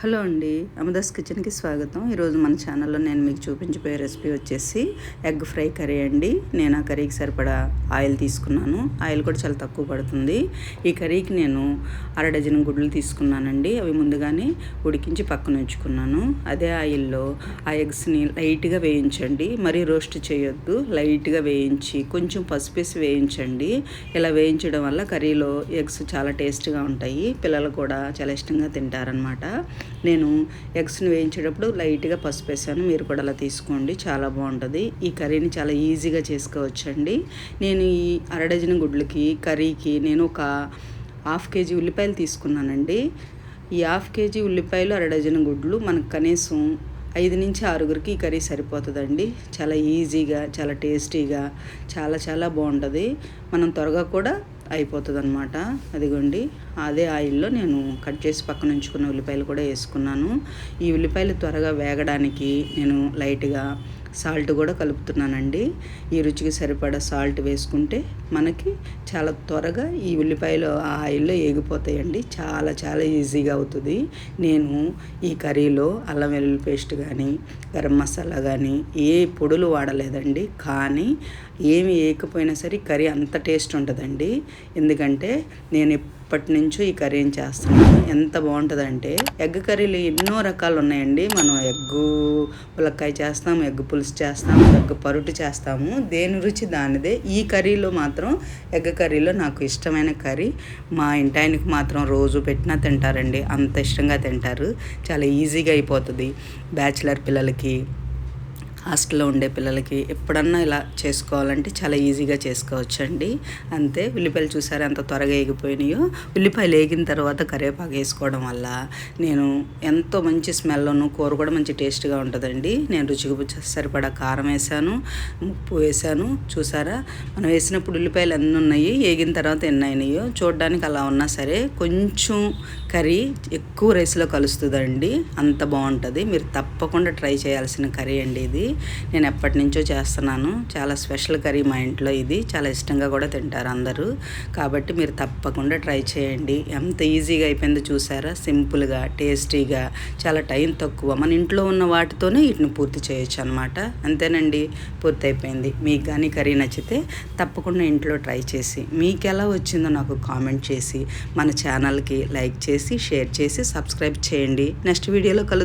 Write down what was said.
Hello అండి అమదాస్ కిచెన్కి స్వాగతం. ఈరోజు మన ఛానల్లో నేను మీకు చూపించబోయే రెసిపీ వచ్చేసి ఎగ్ ఫ్రై కర్రీ అండి. నేను ఆ కర్రీకి సరిపడా ఆయిల్ తీసుకున్నాను. ఆయిల్ కూడా చాలా తక్కువ పడుతుంది. ఈ కర్రీకి నేను అర డజన్ గుడ్లు తీసుకున్నానండి. అవి ముందుగానే ఉడికించి పక్కన ఉంచుకున్నాను. అదే ఆయిల్లో ఆ ఎగ్స్ని లైట్గా వేయించండి. మరీ రోస్ట్ చేయొద్దు. లైట్గా వేయించి కొంచెం పసుపేసి వేయించండి. ఇలా వేయించడం వల్ల కర్రీలో ఎగ్స్ చాలా టేస్ట్గా ఉంటాయి. పిల్లలు కూడా చాలా ఇష్టంగా తింటారనమాట నేను ఎగ్స్ని వేయించేటప్పుడు లైట్గా పసుపు వేసాను. మీరు కూడా అలా తీసుకోండి. చాలా బాగుంటుంది. ఈ కర్రీని చాలా ఈజీగా చేసుకోవచ్చండి. నేను ఈ అరడజన్ గుడ్లకి కర్రీకి నేను ఒక హాఫ్ కేజీ ఉల్లిపాయలు తీసుకున్నానండి. ఈ హాఫ్ కేజీ ఉల్లిపాయలు అరడజన్ గుడ్లు మనకు కనీసం ఐదు నుంచి ఆరుగురికి ఈ కర్రీ సరిపోతుందండి. చాలా ఈజీగా చాలా టేస్టీగా చాలా చాలా బాగుంటుంది. మనం త్వరగా కూడా అయిపోతుంది అనమాట అదిగోండి అదే ఆయిల్లో నేను కట్ చేసి పక్కన ఉంచుకున్న ఉల్లిపాయలు కూడా వేసుకున్నాను. ఈ ఉల్లిపాయలు త్వరగా వేగడానికి నేను లైట్గా సాల్ట్ కూడా కలుపుతున్నానండి. ఈ రుచికి సరిపడా సాల్ట్ వేసుకుంటే మనకి చాలా త్వరగా ఈ ఉల్లిపాయలు ఆ ఆయిల్లో ఏగిపోతాయండి. చాలా చాలా ఈజీగా అవుతుంది. నేను ఈ కర్రీలో అల్లం వెల్లుల్లి పేస్ట్ కానీ గరం మసాలా కానీ ఏ పొడులు వాడలేదండి. కానీ ఏమి వేయకపోయినా సరే కర్రీ అంత టేస్ట్ ఉంటుందండి. ఎందుకంటే నేను ఎప్పటి నుంచో ఈ కర్రీని చేస్తున్నాను. ఎంత బాగుంటుందంటే ఎగ్ కర్రీలు ఎన్నో రకాలు ఉన్నాయండి. మనం ఎగ్గు పులక్కాయ చేస్తాము ఎగ్ పులుసు చేస్తాము ఎగ్ పరుటు చేస్తాము. దేని రుచి దానిదే. ఈ కర్రీలో మాత్రం ఎగ్ కర్రీలో నాకు ఇష్టమైన కర్రీ. మా ఇంటాయనకి మాత్రం రోజు పెట్టినా తింటారండి. అంత ఇష్టంగా తింటారు. చాలా ఈజీగా అయిపోతుంది. బ్యాచిలర్ పిల్లలకి హాస్టల్లో ఉండే పిల్లలకి ఎప్పుడన్నా ఇలా చేసుకోవాలంటే చాలా ఈజీగా చేసుకోవచ్చు అండి అంతే ఉల్లిపాయలు చూసారా ఎంత త్వరగా ఎగిపోయినాయో ఉల్లిపాయలు వేగిన తర్వాత కరివేపాకు వేసుకోవడం వల్ల నేను ఎంతో మంచి స్మెల్లోను కూర కూడా మంచి టేస్ట్గా ఉంటుందండి. నేను రుచికి సరిపడా కారం వేసాను ఉప్పు వేసాను. చూసారా? మనం వేసినప్పుడు ఉల్లిపాయలు ఎన్ని ఉన్నాయి వేగిన తర్వాత ఎన్ని అయినాయో చూడడానికి అలా ఉన్నా సరే కొంచెం కర్రీ ఎక్కువ రైస్లో కలుస్తుందండి. అంత బాగుంటుంది. మీరు తప్పకుండా ట్రై చేయాల్సిన కర్రీ అండి ఇది. నేను ఎప్పటి నుంచో చేస్తున్నాను. చాలా స్పెషల్ కర్రీ మా ఇంట్లో ఇది. చాలా ఇష్టంగా కూడా తింటారు అందరూ. కాబట్టి మీరు తప్పకుండా ట్రై చేయండి. ఎంత ఈజీగా అయిపోయిందో చూసారా? సింపుల్గా టేస్టీగా చాలా టైం తక్కువ. మన ఇంట్లో ఉన్న వాటితోనే వీటిని పూర్తి చేయొచ్చు అనమాట అంతేనండి? పూర్తి అయిపోయింది. మీకు కానీ కర్రీ నచ్చితే తప్పకుండా ఇంట్లో ట్రై చేసి మీకు ఎలా వచ్చిందో నాకు కామెంట్ చేసి మన ఛానల్కి లైక్ చేసి షేర్ చేసి సబ్స్క్రైబ్ చేయండి. నెక్స్ట్ వీడియోలో కలు